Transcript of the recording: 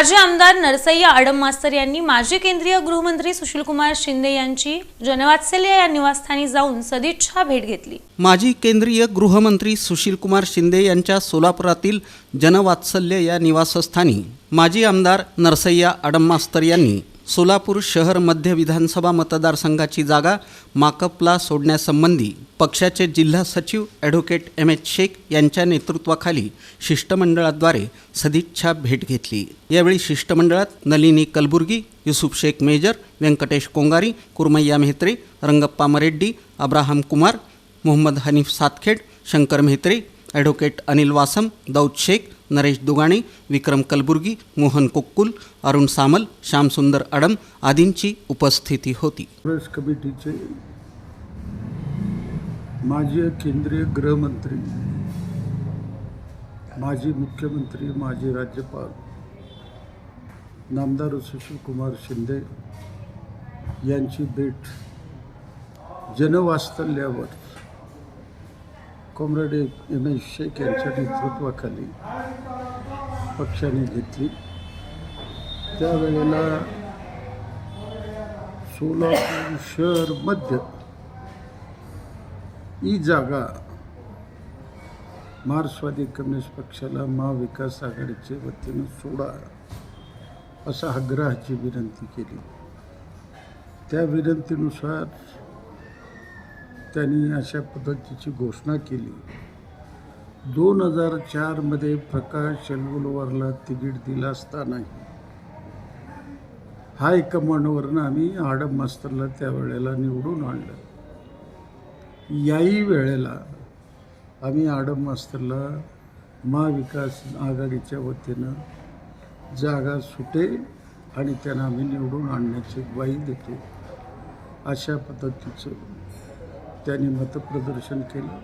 माजी आमदार नरसय्या आडम मास्तर यांनी माजी केंद्रीय गृहमंत्री सुशीलकुमार शिंदे यांची जनवात्सल्य या निवासस्थानी जाऊन सदिच्छा भेट घेतली. माजी केंद्रीय गृहमंत्री सुशीलकुमार शिंदे यांच्या सोलापुरातील जनवात्सल्य या निवासस्थानी माजी आमदार नरसय्या आडममास्तर यांनी सोलापूर शहर मध्य विधानसभा मतदारसंघाची जागा माकपला सोडण्यासंबंधी पक्षाचे जिल्हा सचिव ॲडव्होकेट एम एच शेख यांच्या नेतृत्वाखाली शिष्टमंडळाद्वारे सदिच्छा भेट घेतली. यावेळी शिष्टमंडळात Nalini Kalburgi Yusuf Shaikh major Venkatesh Kongari Kurmayya Mehatre Rangappa Mareddy Abraham Kumar Mohammed Hanif Satkhed Shankar Mehatre advocate Anil Vaasam Dawood Shaikh Naresh Dugane Vikram Kalburgi Mohan Kokkul Arun Samal Shyamsundar Adam आदींची उपस्थिती होती. काँग्रेस कमिटीचे माजी केंद्रीय गृहमंत्री माजी मुख्यमंत्री माजी राज्यपाल नामदार सुशीलकुमार शिंदे यांची भेट जनवास्तल्यावर कॉम्रेड एम एस शेख यांच्या नेतृत्वाखाली पक्षाने घेतली. त्यावेळेला सोलापूर शहर मध्य ही जागा मार्क्सवादी कम्युनिस्ट पक्षाला महाविकास आघाडीच्या वतीनं सोडा असा आग्रहाची विनंती केली. त्या विनंतीनुसार त्यांनी अशा पद्धतीची घोषणा केली. दोन हजार चारमध्ये प्रकाश शेलगुलवरला तिकीट दिला असतानाही. हायकमांडवरनं आम्ही आडम मास्तरला त्यावेळेला निवडून आणलं. याही वेळेला आम्ही आडम मास्तरला महाविकास आघाडीच्या वतीनं जागा सुटेल आणि त्यांना आम्ही निवडून आणण्याची ग्वाही देतो. अशा पद्धतीचं त्यांनी मतप्रदर्शन केलं.